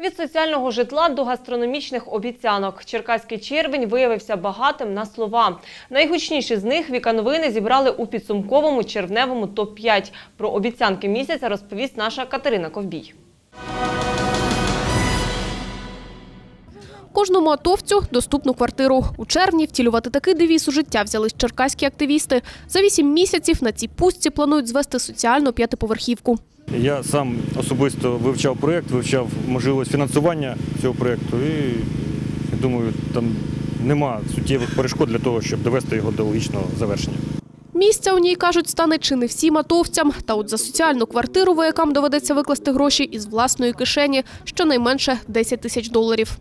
Від соціального житла до гастрономічних обіцянок. Черкаський червень виявився багатим на слова. Найгучніші з них Віка новини зібрали у підсумковому червневому топ-5. Про обіцянки місяця розповість наша Катерина Ковбій. Кожному атовцю доступну квартиру. У червні втілювати такий девіз у життя взялись черкаські активісти. За вісім місяців на цій пустці планують звести соціальну п'ятиповерхівку. Я сам особисто вивчав проєкт, вивчав можливість фінансування цього проєкту і я думаю, там нема суттєвих перешкод для того, щоб довести його до логічного завершення. Місця у ній, кажуть, стане чи не всім атовцям. Та от за соціальну квартиру воякам доведеться викласти гроші із власної кишені, щонайменше 10 тисяч доларів.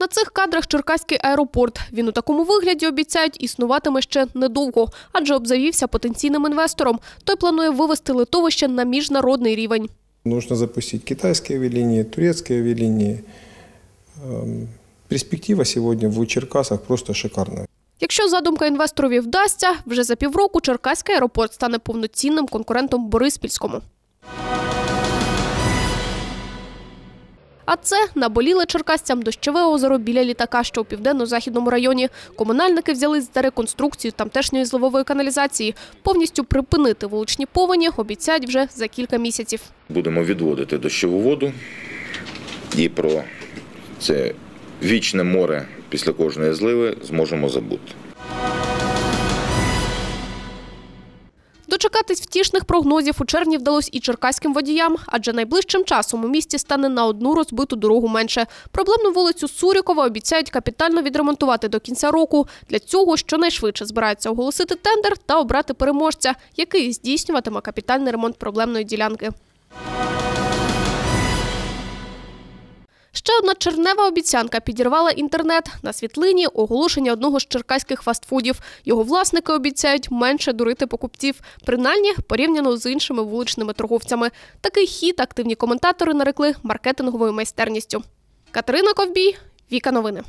На цих кадрах Черкаський аеропорт. Він у такому вигляді обіцяють існуватиме ще недовго, адже обзавівся потенційним інвестором. Той планує вивести литовище на міжнародний рівень. Нужно запустить китайские авиалинии, турецкие авиалинии. Перспектива сегодня в Черкасах просто шикарная. Якщо задумка інвесторові вдасться, вже за півроку Черкаський аеропорт стане повноцінним конкурентом Бориспільському. А це наболіле черкасцям дощове озеро біля літака, що у південно-західному районі. Комунальники взялись за реконструкцію тамтешньої зливової каналізації. Повністю припинити вуличні повені обіцяють вже за кілька місяців. Будемо відводити дощову воду і про це вічне море після кожної зливи зможемо забути. Дочекатись втішних прогнозів у червні вдалося і черкаським водіям, адже найближчим часом у місті стане на одну розбиту дорогу менше. Проблемну вулицю Сурікова обіцяють капітально відремонтувати до кінця року. Для цього щонайшвидше збираються оголосити тендер та обрати переможця, який здійснюватиме капітальний ремонт проблемної ділянки. Ще одна чернева обіцянка підірвала інтернет. На світлині оголошення одного з черкаських фастфудів. Його власники обіцяють менше дурити покупців, принаймні порівняно з іншими вуличними торговцями. Такий хід активні коментатори нарекли маркетинговою майстерністю. Катерина Ковбій, Віка Новини.